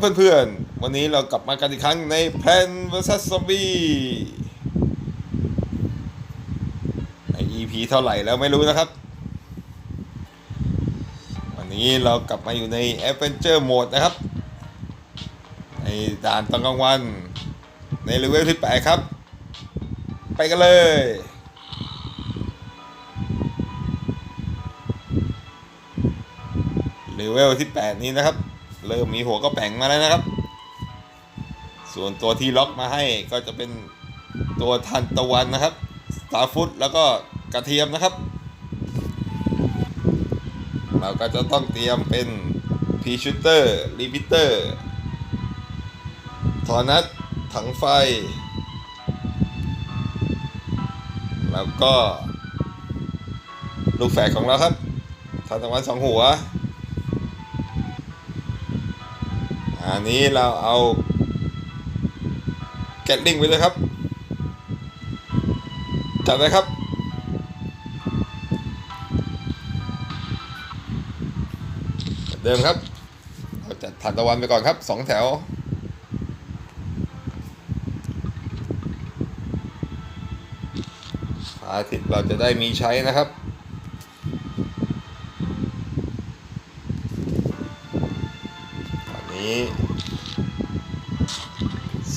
เพื่อนๆ วันนี้เรากลับมากันอีกครั้งในแพน vs Zombie ใน EP เท่าไหร่แล้วไม่รู้นะครับ วันนี้เรากลับมาอยู่ใน Adventure Mode นะครับ ในด่านตอนกลางวัน ในเลเวลที่ 8 ครับ ไปกันเลยเลเวลที่ 8 นี้นะครับ เริ่มมีหัวก็แป่งมาแล้วนะครับ ส่วนตัวที่ล็อกมาให้ก็จะเป็นตัวทันตะวันนะครับสตาร์ฟุตแล้วก็กระเทียมนะครับ เราก็จะต้องเตรียมเป็นพีชูเตอร์รีพิเตอร์ทอนัทถังไฟ แล้วก็ลูกแฝดของเราครับทันตะวันสองหัว อันนี้เราเอาแกตลิงไปเลยครับ จัดเลยครับ เดิมครับเราจัดถัดตะวันไปก่อนครับสองแถวอาทิตย์เราจะได้มีใช้นะครับ ตอ นี้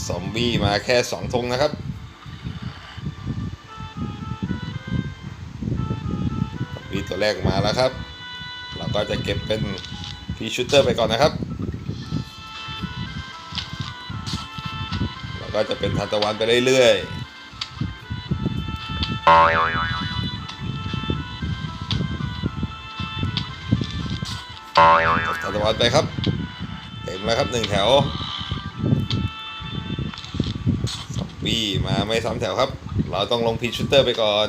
ซอมบี้มาแค่สองธงนะครับบีตัวแรกมาแล้วครับ เราก็จะเก็บเป็นพีชูเตอร์ไปก่อนนะครับ เราก็จะเป็นทันตะวันไปเรื่อยๆทันตะวันไปครับ แล้วครับหนึ่งแถวซอมบี้มาไม่ซ้ำแถวครับ เราต้องลงพีชูเตอร์ไปก่อน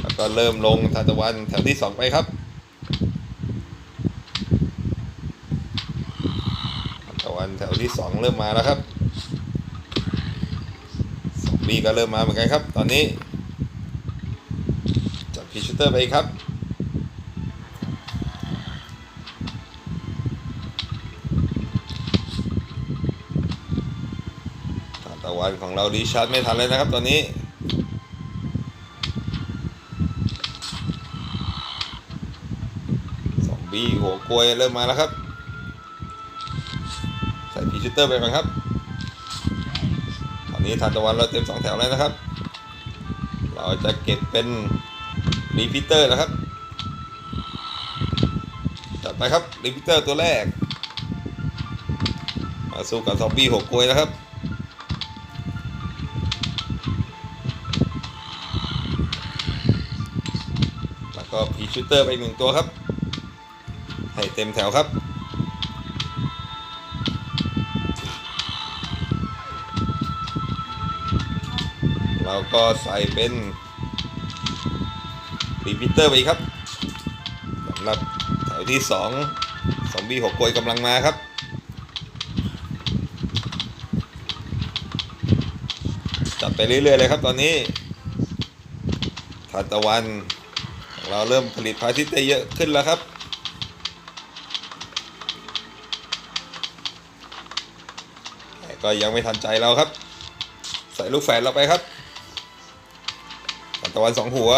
แล้วก็เริ่มลงทานตะวันแถวที่สองไปครับตะวันแถวที่สองเริ่มมาแล้วครับซอมบี้ก็เริ่มมาเหมือนกันครับ ตอนนี้จับพีชูเตอร์ไปครับ ตะวันของเรารีชาร์จไม่ทันเลยนะครับตอนนี้ซอมบี้หัวกลวยเริ่มมาแล้วครับ ใส่พีชูเตอร์ไปก่อนครับ ตอนนี้ทานตะวันเราเต็มสองแถวแล้วนะครับ เราจะเก็บเป็นรีพิเตอร์นะครับจัดไปครับรีพิเตอร์ตัวแรกมาสู้กับซอมบี้หัวกลวยนะครับ แล้วก็พีชูเตอร์ไปอีกหนึ่งตัวครับ ให้เต็มแถวครับ เราก็ใส่เป็นรีพิเตอร์ไปอีกครับสำหรับแถวที่สองซอมบี้หกกลวยกำลังมาครับจัดไปเรื่อยๆเลยครับตอนนี้ทานตะวัน เราเริ่มผลิตพระอาทิตย์ได้เยอะขึ้นแล้วครับ แต่ก็ยังไม่ทันใจเราครับ ใส่ลูกแฝดเราไปครับตะวันสองหัว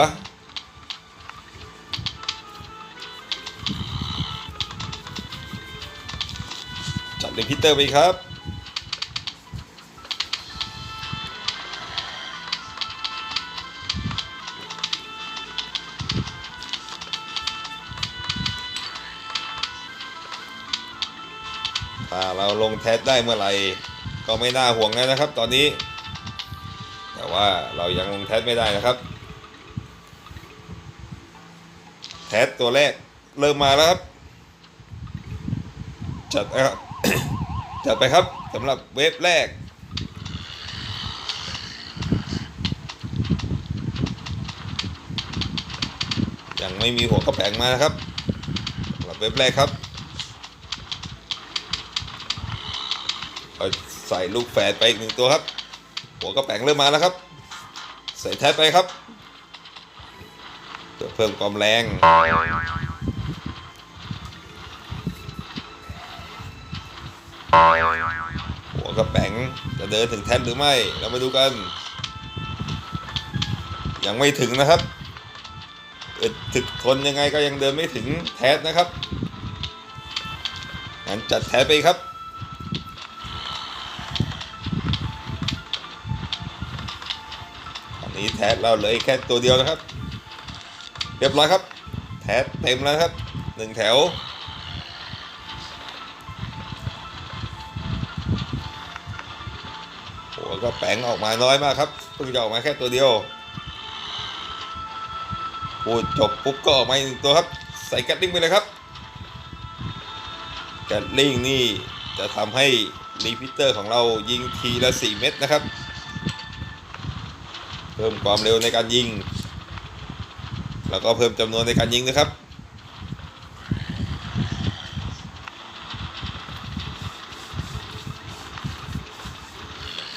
จัดเลพิเตอร์ไปครับ เราลงแทสได้เมื่อไหร่ก็ไม่น่าห่วงแล้วนะครับ ตอนนี้ แต่ว่าเรายังลงแทสไม่ได้นะครับ แทสตัวแรกเริ่มมาแล้วครับ จัดนะครับจัดไปครับสำหรับเวฟแรกยังไม่มีหัวกระแปงมานะครับสำหรับเวฟแรกครับ เอา ใส่ลูกแฝดไปอีกหนึ่งตัวครับ หัวกระแปงเริ่มมาแล้วครับ ใส่แทสไปครับเพื่อเพิ่มความแรงหัวกระแป๋งจะเดินถึงแท่นหรือไม่เรามาดูกัน ยังไม่ถึงนะครับถึกทนยังไงก็ยังเดินไม่ถึงแทสนะครับงั้นจัดแทสไปครับ นี้แทสเราเลืออีกแค่ตัวเดียวนะครับ เรียบร้อยครับ แทสเต็มแล้วครับหนึ่งแถว หัวก็แปลงออกมาน้อยมากครับเพิ่งจะออกมาแค่ตัวเดียวพูดจบปุ๊บก็ออกมาอีกหนึ่งตัวครับ ใส่แกตลิงไปเลยครับแกตลิงนี่จะทำให้รีพิเตอร์ของเรายิงทีละ 4 เม็ดนะครับ พิ่มความเร็วในการยิง แล้วก็เพิ่มจำนวนในการยิงนะครับ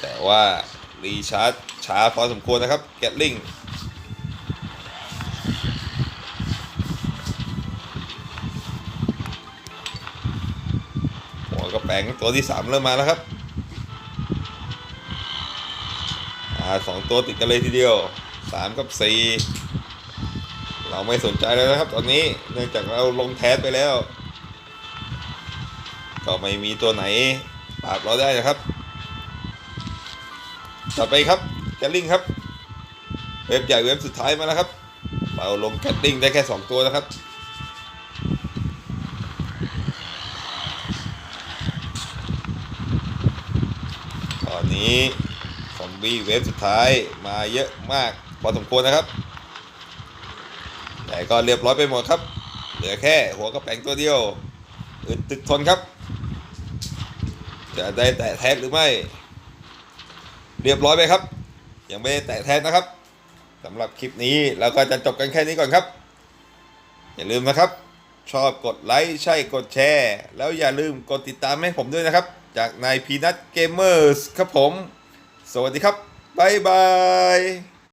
แต่ว่ารีชาร์จช้าพอสมควรนะครับแกตลิงหัวกระแปงตัวที่ 3 เริ่มมาแล้วครับ สองตัวติดกันเลยทีเดียว3กับ4เราไม่สนใจแล้วนะครับ ตอนนี้เนื่องจากเราลงแทสไปแล้ว ก็ไม่มีตัวไหนปราบเราได้นะครับ ต่อไปครับแกลลิงครับ เว็บใหญ่เว็บสุดท้ายมาแล้วครับ เราลงแกลลิงได้แค่ 2 ตัวนะครับตอนนี้ มีเว็บสุดท้ายมาเยอะมากพอสมควรนะครับ แต่ก็เรียบร้อยไปหมดครับ เหลือแค่หัวกระแปงตัวเดียวอึดตึกทนครับ จะได้แตะแท็กหรือไม่ เรียบร้อยไปครับ ยังไม่ได้แตะแทนนะครับสำหรับคลิปนี้เราก็จะจบกันแค่นี้ก่อนครับ อย่าลืมนะครับ ชอบกดไลค์ใช่กดแชร์ แล้วอย่าลืมกดติดตามให้ผมด้วยนะครับ จากนายพีนัทเกมเมอร์สครับผม สวัสดีครับ บ๊ายบาย